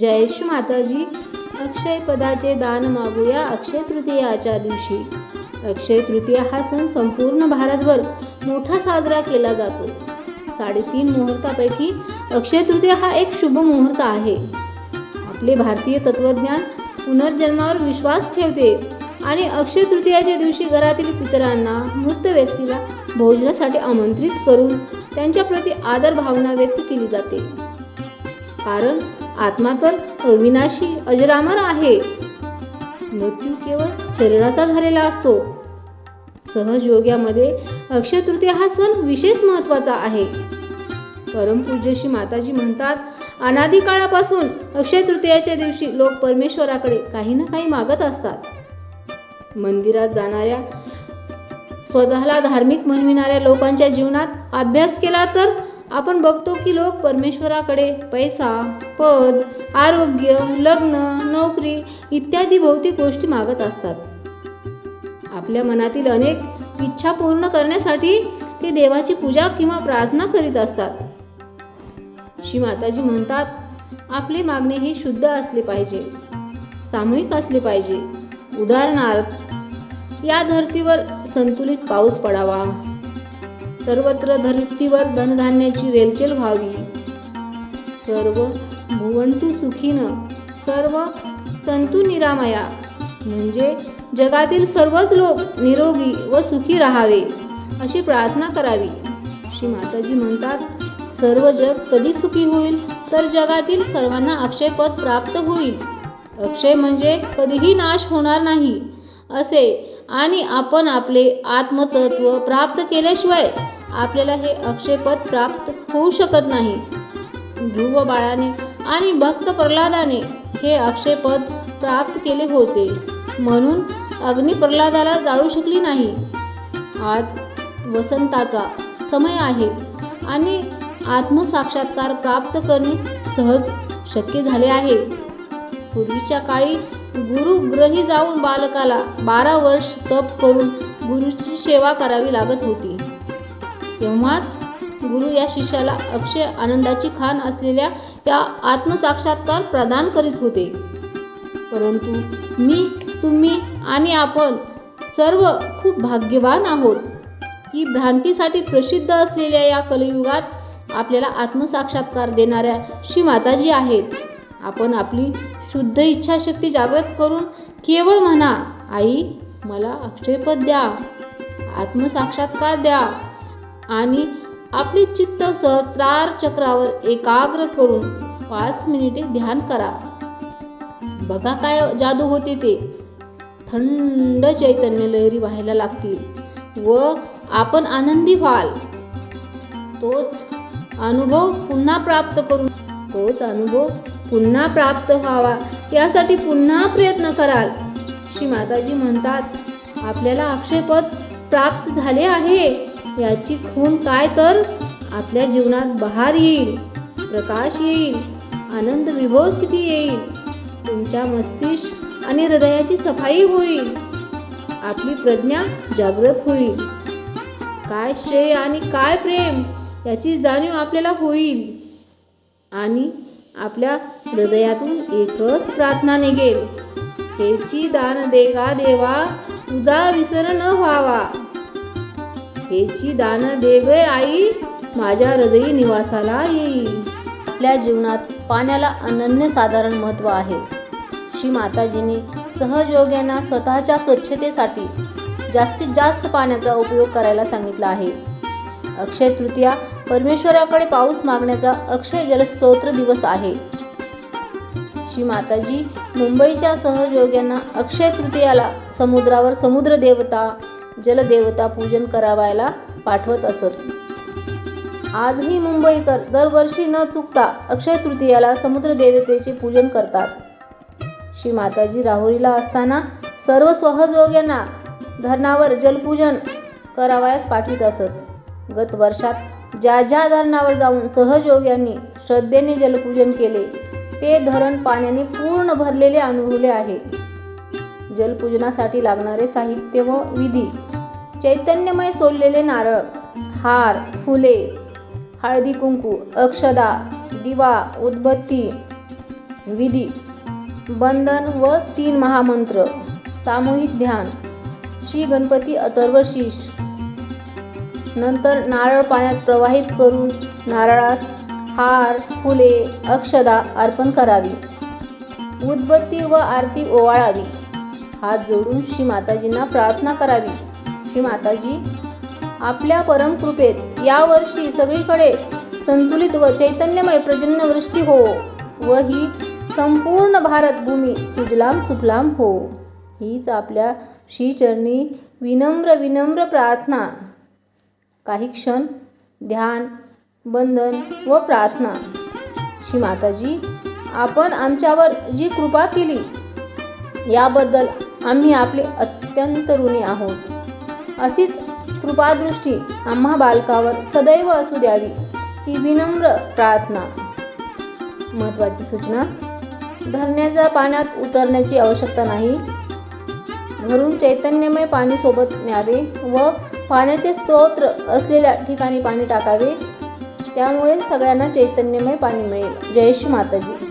जयेश माताजी. अक्षय पदाचे दान मागूया अक्षय तृतीयाच्या दिवशी. अक्षय तृतीया हा सण संपूर्ण भारतभर मोठा साजरा केला जातो. साडेतीन मुहूर्तापैकी अक्षय तृतीया हा एक शुभ मुहूर्त आहे. आपले भारतीय तत्वज्ञान पुनर्जन्मावर विश्वास ठेवते आणि अक्षय तृतीयाच्या दिवशी घरातील पितरांना मृत व्यक्तीला भोजनासाठी आमंत्रित करून त्यांच्याप्रती आदर भावना व्यक्त केली जाते. कारण आत्मा तर अविनाशी अजरामर आहे. मृत्यू केवळ शरीराचा झालेला असतो. सहज योग्यामध्ये अक्षय तृतीया हा सण विशेष महत्त्वाचा आहे. परमपूज्यशी माताजी म्हणतात अनादी काळापासून अक्षय तृतीयाच्या दिवशी लोक परमेश्वराकडे काही ना काही मागत असतात. मंदिरात जाणाऱ्या स्वतःला धार्मिक म्हणविणाऱ्या लोकांच्या जीवनात अभ्यास केला तर आपण बघतो की लोक परमेश्वराकडे पैसा पद आरोग्य लग्न नोकरी इत्यादी भौतिक गोष्टी मागत असतात. आपल्या मनातील अनेक इच्छा पूर्ण करण्यासाठी ते देवाची पूजा किंवा प्रार्थना करीत असतात. श्री माताजी म्हणतात आपली मागणी ही शुद्ध असली पाहिजे सामूहिक असली पाहिजे. उदाहरणार्थ या धर्तीवर संतुलित पाऊस पडावा सर्वत्र धरतीवर धनधान्याची रेलचेल व्हावी. सर्व भुवंतू सुखीनं सर्व संतू निरामया. म्हणजे जगातील सर्वच लोक निरोगी व सुखी राहावे अशी प्रार्थना करावी. श्री माताजी म्हणतात सर्व जग कधी सुखी होईल तर जगातील सर्वांना अक्षयपद प्राप्त होईल. अक्षय म्हणजे कधीही नाश होणार नाही असे आणि आपण आपले आत्मतत्व प्राप्त केल्याशिवाय आपल्याला हे अक्षयपद प्राप्त होऊ शकत नाही. ध्रुव बाळाने आणि भक्त प्रल्हादाने हे अक्षयपद प्राप्त केले होते. म्हणून अग्नी प्रल्हादाला जाळू शकली नाही. आज वसंताचा समय आहे आणि आत्मसाक्षात्कार प्राप्त करणे सहज शक्य झाले आहे. पूर्वीच्या काळी गुरु ग्रही जाऊन बालकाला बारा वर्ष तप करून गुरुची सेवा करावी लागत होती. तेव्हाच गुरु या शिष्याला अक्षय आनंदाची खान असलेल्या त्या आत्मसाक्षात्कार प्रदान करीत होते. परंतु मी तुम्ही आणि आपण सर्व खूप भाग्यवान आहोत. ही भ्रांतीसाठी प्रसिद्ध असलेल्या या कलियुगात आपल्याला आत्मसाक्षात्कार देणाऱ्या श्री माताजी आहेत. आपण आपली शुद्ध इच्छाशक्ती जागृत करून केवळ म्हणा आई मला अक्षयपद द्या आत्मसाक्षात्कार द्या आणि आपले चित्त सहस्रार चक्रावर एकाग्र करून पाच मिनिटे ध्यान करा. बघा काय जादू होते ते. थंड चैतन्य लहरी व्हायला लागतील व आपण आनंदी व्हाल. तोच अनुभव पुन्हा प्राप्त करून तोच अनुभव पुन्हा प्राप्त व्हावा यासाठी पुन्हा प्रयत्न कराल. श्री माताजी म्हणतात आपल्याला अक्षयपद प्राप्त झाले आहे. याची खून काय तर? आपल्या जीवनात बहार येईल प्रकाश येईल आनंद विभव स्थिती येईल. तुमच्या मस्तिष्क आणि हृदयाची सफाई होईल. आपली प्रज्ञा जागृत होईल. काय श्रेय आणि काय प्रेम याची जाणीव आपल्याला होईल. आणि आपल्या हृदयातून एकच प्रार्थना निघेल. हेची दान देगा देवा तुझा विसर न व्हावा. हेची दान दे गे आई माझ्या हृदयी निवासाला येईल. आपल्या जीवनात पाण्याला अनन्य साधारण महत्त्व आहे. श्री माताजीने सहजयोग्यांना स्वतःच्या स्वच्छतेसाठी जास्तीत जास्त पाण्याचा उपयोग करायला सांगितला आहे. अक्षय तृतीया परमेश्वराकडे पाऊस मागण्याचा अक्षय जलस्तोत्र दिवस आहे. श्री माताजी मुंबईच्या सहजयोग्यांना अक्षय तृतीयाला समुद्रावर समुद्र देवता जलदेवता पूजन करावायला पाठवत असत. आजही मुंबईकर दरवर्षी न चुकता अक्षय तृतीयाला समुद्र देवतेचे पूजन करतात. श्री माताजी राहुरीला असताना सर्व सहजोग्यांना धरणावर जलपूजन करावयास पाठवित असत. गत वर्षात ज्या ज्या धरणावर जाऊन सहजयोग्यांनी श्रद्धेने जलपूजन केले ते धरण पाण्याने पूर्ण भरलेले अनुभवले आहे. जलपूजनासाठी लागणारे साहित्य व विधी. चैतन्यमय सोललेले नारळ हार फुले हळदी कुंकू अक्षदा दिवा उदबत्ती विधी बंधन व तीन महामंत्र सामूहिक ध्यान श्री गणपती अथर्वशीष नंतर नारळ पाण्यात प्रवाहित करून नारळास हार फुले अक्षदा अर्पण करावी. उदबत्ती व आरती ओवाळावी. हात जोडून श्री माताजींना प्रार्थना करावी. श्री माताजी आपल्या परमकृपेत यावर्षी सगळीकडे संतुलित व चैतन्यमय प्रजन्यवृष्टी हो व ही संपूर्ण भारतभूमी सुजलाम सुफलाम हो. हीच आपल्या श्रीचरणी विनम्र विनम्र प्रार्थना. काही क्षण ध्यान बंधन व प्रार्थना. श्री माताजी आपण आमच्यावर जी कृपा केली याबद्दल आम्ही आपले अत्यंत ऋणी आहोत. अशीच कृपादृष्टी आम्हा बालकावर सदैव असू द्यावी ही विनम्र प्रार्थना. महत्त्वाची सूचना धरण्याच्या पाण्यात उतरण्याची आवश्यकता नाही. घरून चैतन्यमय पाणी सोबत न्यावे व पाण्याचे स्तोत्र असलेल्या ठिकाणी पाणी टाकावे. त्यामुळे सगळ्यांना चैतन्यमय पाणी मिळेल. जय श्री माताजी.